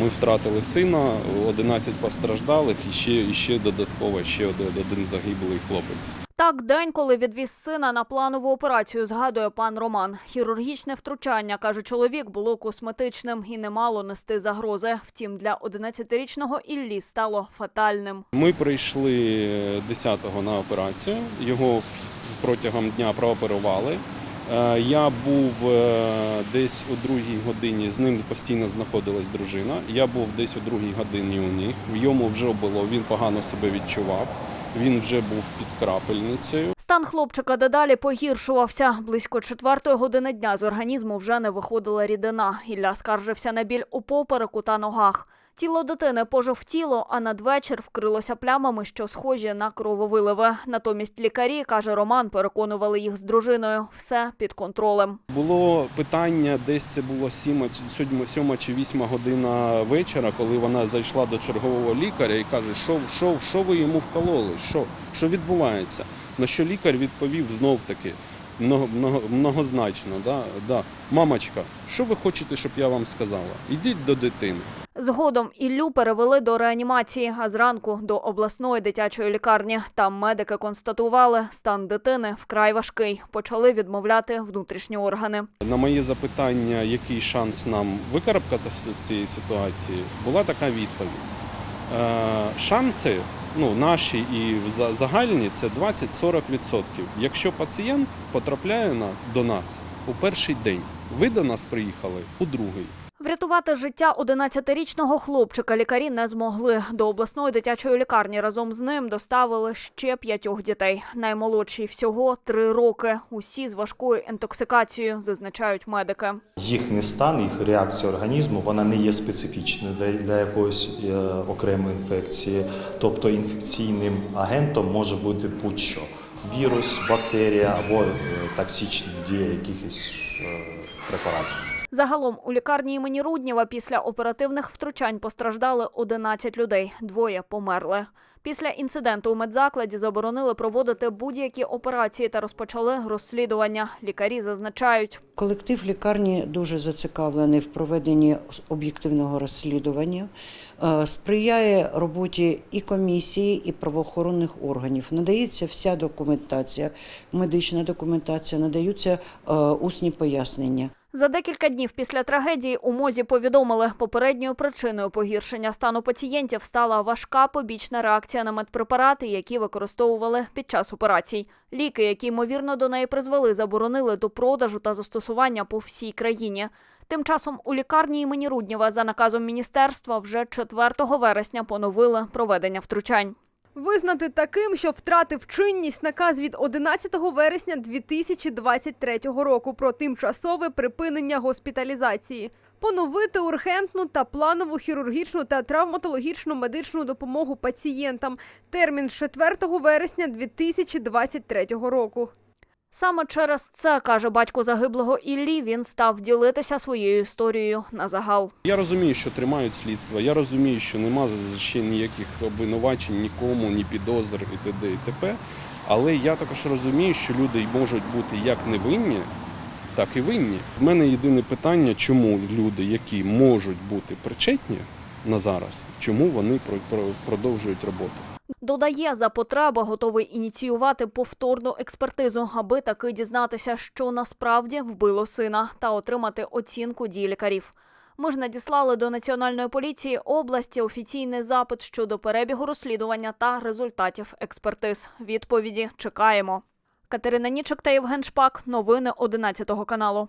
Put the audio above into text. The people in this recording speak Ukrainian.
ми втратили сина, 11 постраждалих і ще, і ще додатково ще один, загиблий хлопець. Так, день, коли відвіз сина на планову операцію, згадує пан Роман. Хірургічне втручання, каже чоловік, було косметичним і не мало нести загрози. Втім, для 11-річного Іллі стало фатальним. Ми прийшли 10-го на операцію, його протягом дня прооперували. Е, Я був е, десь у другій годині, з ним постійно знаходилась дружина. Я був десь у другій годині у них. Йому вже було, він погано себе відчував. Він вже був під крапельницею. Стан хлопчика дедалі погіршувався. Близько четвертої години дня з організму вже не виходила рідина. Ілля скаржився на біль у попереку та ногах. Тіло дитини пожовтіло, а надвечір вкрилося плямами, що схожі на крововиливи. Натомість лікарі, каже Роман, переконували їх з дружиною. Все під контролем. Було питання, десь це було 7, 7 чи 8 година вечора, коли вона зайшла до чергового лікаря і каже, що, що, що ви йому вкололи, що, що відбувається. На що лікар відповів знов таки много, много, многозначно, да, да. мамочка, що ви хочете, щоб я вам сказала? Йдіть до дитини. Згодом Іллю перевели до реанімації, а зранку до обласної дитячої лікарні. Там медики констатували, стан дитини вкрай важкий. Почали відмовляти внутрішні органи. На моє запитання, який шанс нам викарабкатися з цієї ситуації, була така відповідь. Е, шанси ну, наші і загальні це 20-40%. Якщо пацієнт потрапляє на, до нас у перший день, ви до нас приїхали у другий. Врятувати життя 11-річного хлопчика лікарі не змогли. До обласної дитячої лікарні разом з ним доставили ще п'ятьох дітей. Наймолодший всього три роки. Усі з важкою інтоксикацією, зазначають медики. Їхній стан, їх реакція організму, вона не є специфічною для, якоїсь е, окремої інфекції. Тобто інфекційним агентом може бути будь-що вірус, бактерія або е, токсичні дії якихось е, препаратів. Загалом у лікарні імені Рудніва після оперативних втручань постраждали 11 людей. Двоє померли. Після інциденту у медзакладі заборонили проводити будь-які операції та розпочали розслідування. Лікарі зазначають, Колектив лікарні дуже зацікавлений в проведенні об'єктивного розслідування, е, сприяє роботі і комісії, і правоохоронних органів. Надається вся документація, медична документація, надаються е, усні пояснення. За декілька днів після трагедії у мозі повідомили, попередньою причиною погіршення стану пацієнтів стала важка побічна реакція на медпрепарати, які використовували під час операцій. Ліки, які ймовірно до неї призвели, заборонили до продажу та застосування по всій країні. Тим часом у лікарні імені Рудніва за наказом міністерства вже 4 вересня поновили проведення втручань. Визнати таким, що втратив чинність наказ від 11 вересня 2023 року про тимчасове припинення госпіталізації. Поновити ургентну та планову хірургічну та травматологічну медичну допомогу пацієнтам. Термін з 4 вересня 2023 року. Саме через це, каже батько загиблого Іллі, він став ділитися своєю історією на загал. Я розумію, що тримають слідство, я розумію, що нема ще ніяких обвинувачень нікому, ні підозр і т.д. і т.п. Але я також розумію, що люди можуть бути як невинні, так і винні. В мене єдине питання, чому люди, які можуть бути причетні на зараз, чому вони про- про- продовжують роботу? Додає, за потреби готовий ініціювати повторну експертизу, аби таки дізнатися, що насправді вбило сина, та отримати оцінку дій лікарів. Ми ж надіслали до Національної поліції області офіційний запит щодо перебігу розслідування та результатів експертиз. Відповіді чекаємо. Катерина Нічик та Євген Шпак. Новини 11 каналу.